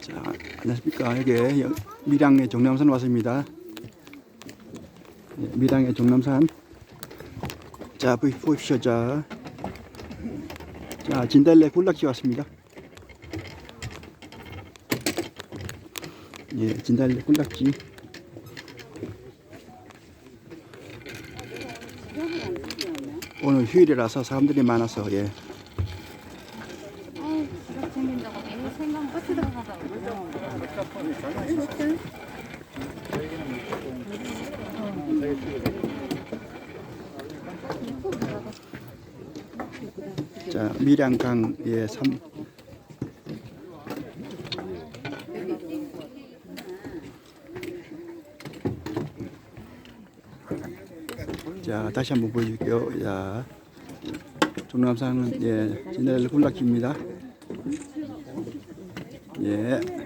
자, 안녕하십니까. 여기 여- 밀양의 종남산 왔습니다. 예, 밀양의 종남산. 자, 보- 보십시오. 자, 자 진달래 군락지 왔습니다. 예, 진달래 군락지. 오늘 휴일이라서 사람들이 많아서 예. 자, 밀양강의 삼 자, 다시 한번 보여줄게요. 자, 종남산은 예, 진달래 군락지입니다. 예.